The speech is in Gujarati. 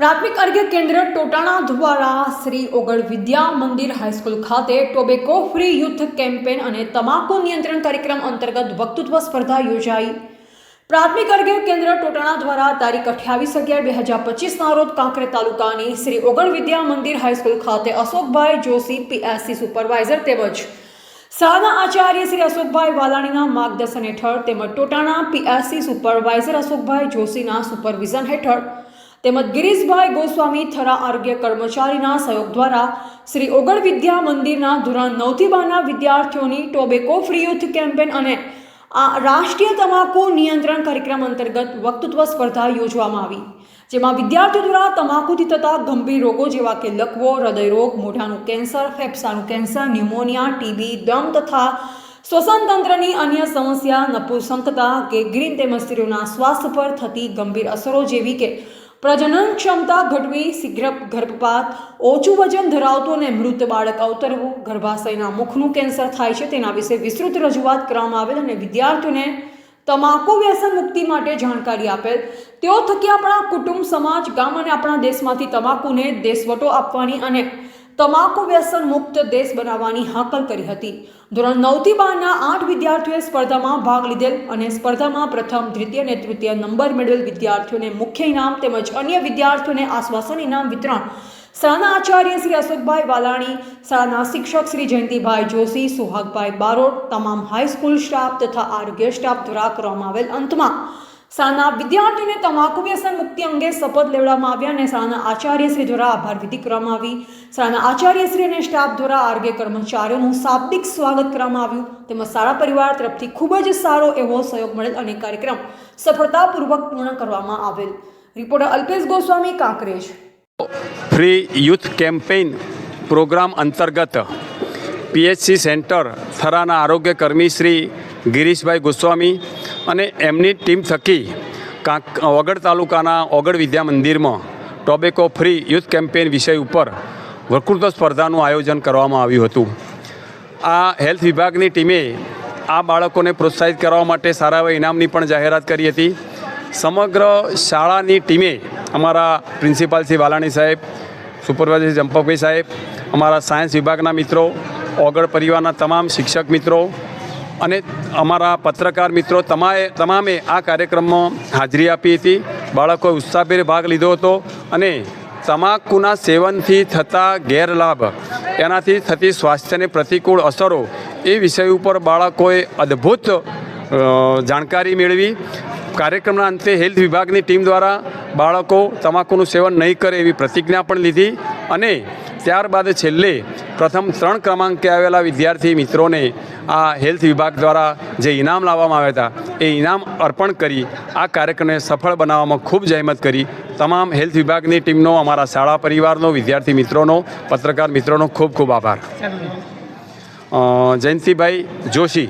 પ્રાથમિક આરોગ્ય કેન્દ્ર ટોટાણા દ્વારા શ્રી ઓગળ વિદ્યા મંદિર હાઈસ્કૂલ ખાતે ટોબેકો ફ્રી યુથ કેમ્પેન અને તમાકુ નિયંત્રણ કાર્યક્રમ અંતર્ગત વક્તૃત્વ સ્પર્ધા યોજાઈ. પ્રાથમિક આરોગ્ય કેન્દ્ર ટોટાણા દ્વારા તારીખ અઠ્યાવીસ અગિયાર બે હજાર પચીસના રોજ કાંકરે તાલુકાની શ્રી ઓગળ વિદ્યા મંદિર હાઈસ્કૂલ ખાતે અશોકભાઈ જોશી, પીએસસી સુપરવાઇઝર તેમજ શાળાના આચાર્ય શ્રી અશોકભાઈ વાલાણીના માર્ગદર્શન હેઠળ તેમજ Totana P S C supervisor Ashokbhai જોશીના supervision હેઠળ તેમજ ગિરીશભાઈ ગોસ્વામી થરા આરોગ્ય કર્મચારીના સહયોગ દ્વારા શ્રી ઓગણ વિદ્યા મંદિરના ધોરણ નવથી બારના વિદ્યાર્થીઓની ટોબેકો ફ્રી યુથ કેમ્પેન અને આ રાષ્ટ્રીય તમાકુ નિયંત્રણ કાર્યક્રમ અંતર્ગત વક્તૃત્વ સ્પર્ધા યોજવામાં આવી, જેમાં વિદ્યાર્થીઓ દ્વારા તમાકુથી થતા ગંભીર રોગો જેવા કે લકવો, હૃદયરોગ, મોઢાનું કેન્સર, ફેફસાનું કેન્સર, ન્યુમોનિયા, ટીબી, દમ તથા શ્વસન તંત્રની અન્ય સમસ્યા, નપુસંકતા કે ગ્રીન તેમજ સ્ત્રીઓના સ્વાસ્થ્ય પર થતી ગંભીર અસરો જેવી કે પ્રજનન ક્ષમતા ઘટવી, શીઘ્ર ગર્ભપાત, ઓછું વજન ધરાવતું અને મૃત બાળક અવતરવું, ગર્ભાશયના મુખનું કેન્સર થાય છે તેના વિશે વિસ્તૃત રજૂઆત કરવામાં આવેલ અને વિદ્યાર્થીઓને તમાકુ વ્યસન મુક્તિ માટે જાણકારી આપેલ. તેઓ થકી આપણા કુટુંબ, સમાજ, ગામ અને આપણા દેશમાંથી તમાકુને દેશવટો આપવાની અને તમાકુ વ્યસન મુક્ત દેશ બનાવવાની હાકલ કરી હતી. ધોરણ નવથી બારના આઠ વિદ્યાર્થીઓએ સ્પર્ધામાં ભાગ લીધેલ અને સ્પર્ધામાં પ્રથમ, દ્વિતીય અને તૃતીય નંબર મેળવેલ વિદ્યાર્થીઓને મુખ્ય ઇનામ તેમજ અન્ય વિદ્યાર્થીઓને આશ્વાસન ઇનામ વિતરણ શાળાના આચાર્ય શ્રી અશોકભાઈ વાલાણી, શાળાના શિક્ષક શ્રી જયંતિભાઈ જોશી, સુહાગભાઈ બારોટ, તમામ હાઈસ્કૂલ સ્ટાફ તથા આરોગ્ય સ્ટાફ દ્વારા કરવામાં આવેલ અંતમાં શાળાના વિદ્યાર્થીઓને તમાકુ વ્યસન મુક્તિ અંગે શપથ લેવડાવવામાં આવ્યા અને શાળાના આચાર્યશ્રી દ્વારા આભાર વિધિ કરવામાં આવી. શાળાના આચાર્યશ્રી અને સ્ટાફ દ્વારા આરોગ્ય કર્મચારીઓનું શાબ્દિક સ્વાગત કરવામાં આવ્યું. તેમજ શાળા પરિવાર તરફથી ખૂબ જ સારો એવો સહયોગ મળેલ અને કાર્યક્રમ સફળતાપૂર્વક પૂર્ણ કરવામાં આવેલ. Reporter Alpesh Goswami, Kankrej. Free youth campaign programme અંતર્ગત પીએચસી સેન્ટર થરાના આરોગ્ય કર્મી શ્રી ગિરીશભાઈ ગોસ્વામી અને એમની ટીમ થકી કાંક ઓગળ તાલુકાના ઓગળ વિદ્યા મંદિરમાં ટોબેકો ફ્રી યુથ કેમ્પેન વિષય ઉપર વકૃત્વ સ્પર્ધાનું આયોજન કરવામાં આવ્યું હતું. આ હેલ્થ વિભાગની ટીમે આ બાળકોને પ્રોત્સાહિત કરવા માટે સારા એવા ઇનામની પણ જાહેરાત કરી હતી. સમગ્ર શાળાની ટીમે અમારા પ્રિન્સિપાલ શ્રી વાલાણી સાહેબ, સુપરવાઇઝર જંપકભાઈ સાહેબ, અમારા સાયન્સ વિભાગના મિત્રો, ઓગળ પરિવારના તમામ શિક્ષક મિત્રો અને અમારા પત્રકાર મિત્રો તમાએ તમામે આ કાર્યક્રમમાં હાજરી આપી હતી. બાળકોએ ઉત્સાહભેર ભાગ લીધો હતો અને તમાકુના સેવનથી થતા ગેરલાભ, એનાથી થતી સ્વાસ્થ્યને પ્રતિકૂળ અસરો એ વિષય ઉપર બાળકોએ અદ્ભુત જાણકારી મેળવી. કાર્યક્રમના અંતે હેલ્થ વિભાગની ટીમ દ્વારા બાળકો તમાકુનું સેવન નહીં કરે એવી પ્રતિજ્ઞા પણ લીધી અને ત્યારબાદ છેલ્લે પ્રથમ ત્રણ ક્રમાંકે આવેલા વિદ્યાર્થી મિત્રોને આ હેલ્થ વિભાગ દ્વારા જે ઇનામ લાવવામાં આવ્યા હતા, એ ઇનામ અર્પણ કરી, આ કાર્યક્રમને સફળ બનાવવામાં ખૂબ જહેમત કરી. તમામ હેલ્થ વિભાગની ટીમનો, અમારા શાળા પરિવારનો, વિદ્યાર્થી મિત્રોનો, પત્રકાર મિત્રોનો ખૂબ ખૂબ આભાર. જયંતિભાઈ જોશી